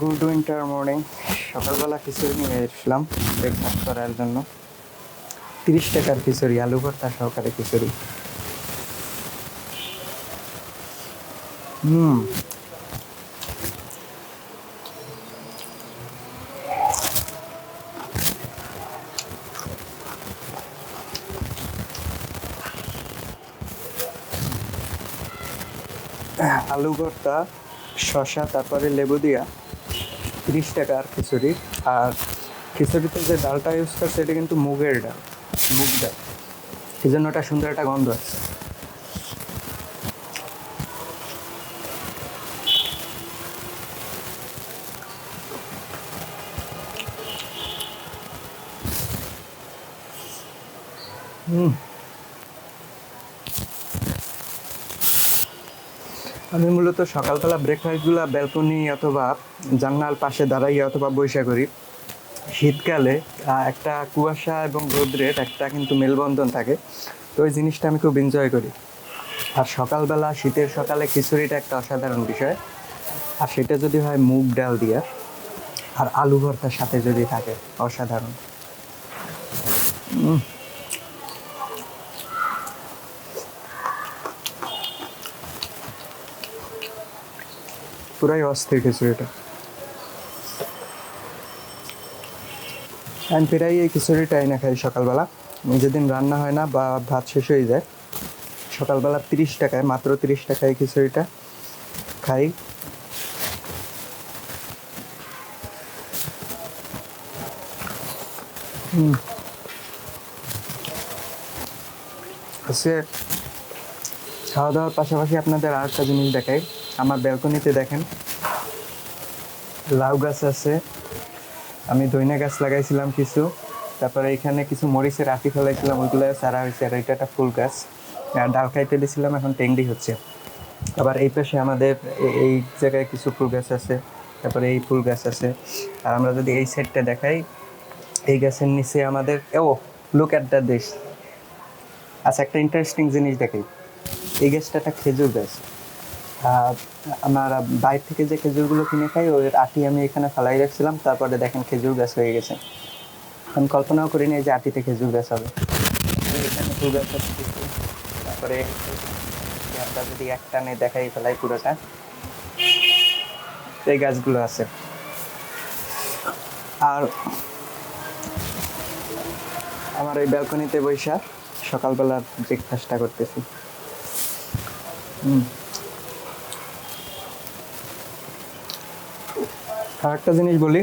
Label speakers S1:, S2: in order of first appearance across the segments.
S1: Good winter morning. সকালবেলা খিচুড়ি নিয়ে এসলাম breakfast করার জন্য। তিরিশ টাকার খিচুড়ি, আলু ভর্তা সহকারে খিচুড়ি। হুম। আলু ভর্তা শসা, তারপরে লেবু দিয়া তিরিশ টাকার খিচুড়ি। আর খিচুড়িতে যে ডালটা ইউজ করছে, এটা কিন্তু মুগের ডাল, মুগ ডাল। সেই জন্য ওটা সুন্দর একটা গন্ধ আছে হুম। আমি মূলত সকালবেলা ব্রেকফাস্টগুলো ব্যালকনি অথবা জানলার পাশে দাঁড়াইয়া অথবা বৈশা করি। শীতকালে একটা কুয়াশা এবং রোদ্রের একটা কিন্তু মেলবন্ধন থাকে। তো ওই জিনিসটা আমি খুব এনজয় করি। আর সকালবেলা, শীতের সকালে খিচুড়িটা একটা অসাধারণ বিষয়। আর সেটা যদি হয় মুগ ডাল দিয়া। আর আলু ভর্তার সাথে যদি থাকে, অসাধারণ। পুরাই অস্থির খিচুড়িটা আমি প্রায় এই খিচুড়িটাই না খাই সকালবেলা। যেদিন রান্না হয় না বা ভাত শেষ হয়ে যায়, সকালবেলা তিরিশ টাকায়, মাত্র তিরিশ টাকায় খিচুড়িটা খাই। আজকে খাওয়া দাওয়ার পাশাপাশি আপনাদের আর একটা জিনিস দেখাই। আমার ব্যালকনিতে দেখেন। লাউ গাছ আছে। আমি দইনা গাছ লাগাইছিলাম কিছু। তারপরে এখানে কিছু মরিচের আটি ফেলাইছিলাম, ওইগুলো সারা হয়েছে। আর এটা একটা ফুল গাছ। ডাল খাইতে দিয়েছিলাম এখন টেংরি হচ্ছে। আবার এই পাশে আমাদের এই জায়গায় কিছু ফুল গাছ আছে। তারপরে এই ফুল গাছ আছে। আর আমরা যদি এই সাইডটা দেখাই, এই গাছের নিচে আমাদের ও লুক অ্যাট দ্য দেশ আচ্ছা একটা ইন্টারেস্টিং জিনিস দেখাই। এই গাছটা একটা খেজুর গাছ। আমার বাইরে থেকে যে খেজুরগুলো কিনে খাই ওই আটি আমি এখানে ফেলাই রাখছিলাম, তারপরে দেখেন খেজুর গাছ হয়ে গেছে। আমি কল্পনাও করিনি যে আটিতে খেজুর গাছ হবে। গাছ তারপরে আমরা যদি একটা টানে দেখাই ফেলাই পুরোটা, এই গাছগুলো আছে। আর আমার এই ব্যালকনিতে বৈশা সকালবেলার ব্রেকফাস্টটা করতেছি। হুম। আর একটা জিনিস বলি,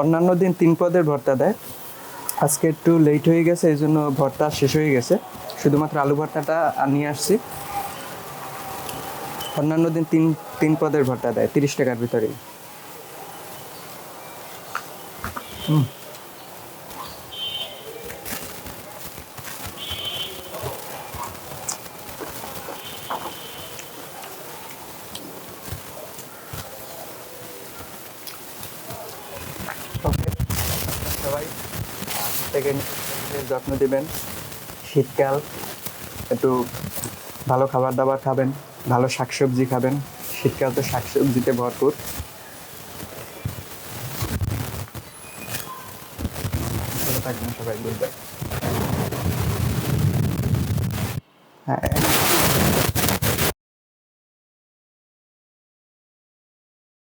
S1: অন্যান্য দিন তিন পদের ভর্তা দেয়। আজকে একটু লেট হয়ে গেছে, এই জন্য ভর্তা শেষ হয়ে গেছে। শুধুমাত্র আলু ভর্তাটা নিয়ে আসছি। অন্যান্য দিন তিন তিন পদের ভর্তা দেয়, তিরিশ টাকার ভিতরে ওকে যত্ন দিবেন শীতকাল, একটু ভালো খাবার দাবার খাবেন, ভালো শাকসবজি খাবেন। শীতকাল তো শাকসবজিতে ভরপুর। থাকবেন সবাই, গুড বাই। হ্যাঁ